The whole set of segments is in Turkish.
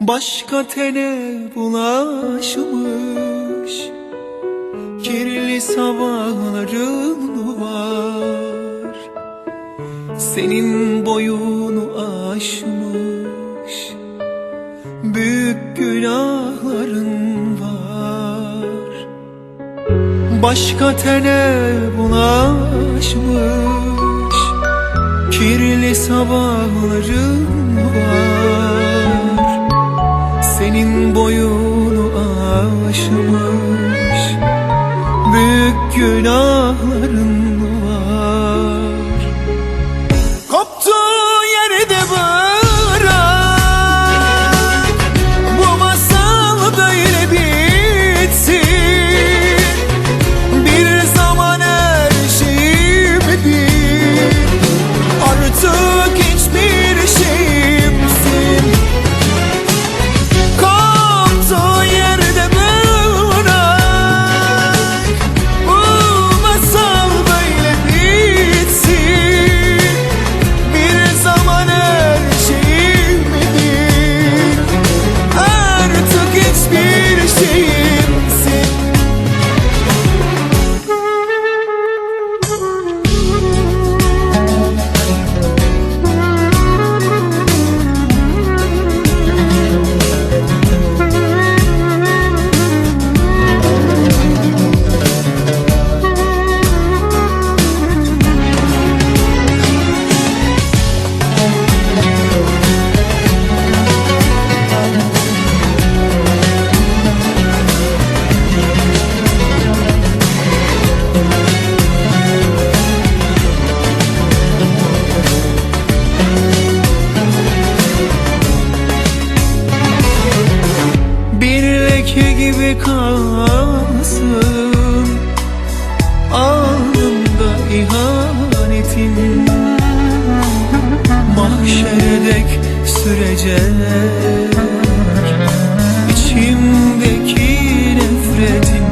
Başka tene bulaşmış Kirli sabahların Senin boyunu aşmış Büyük günahların var. Başka tene bulaşmış Kirli sabahların var. Senin boyunu aşmış Büyük günahların gibi kalsın. Alnımda ihanetin Mahşere dek sürecek. İçimdeki nefretin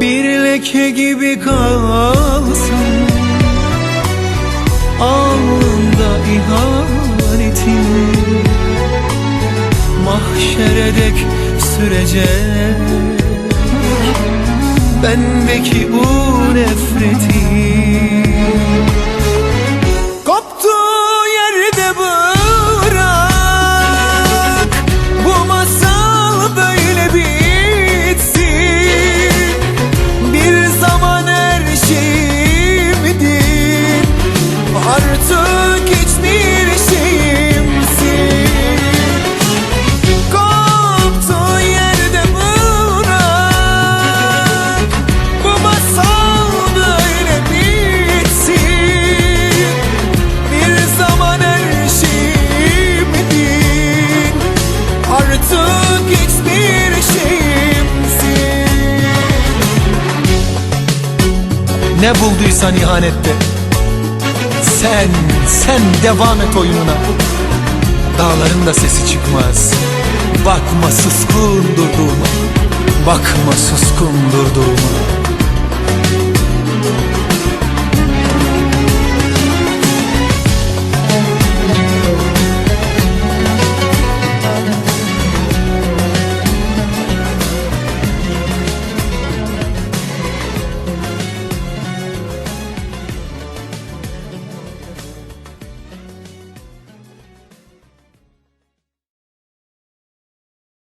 Bir leke gibi kalsın mahşere dek sürecek Bendeki bu nefreti Koptuğu yerde bırak. Bu masal böyle bitsin. Bir zaman her şeyimdin Artık hiçbir Ne bulduysan ihanette Sen, sen devam et oyununa. Dağların da sesi çıkmaz. Bakma suskun durduğuma. Bakma suskun durduğuma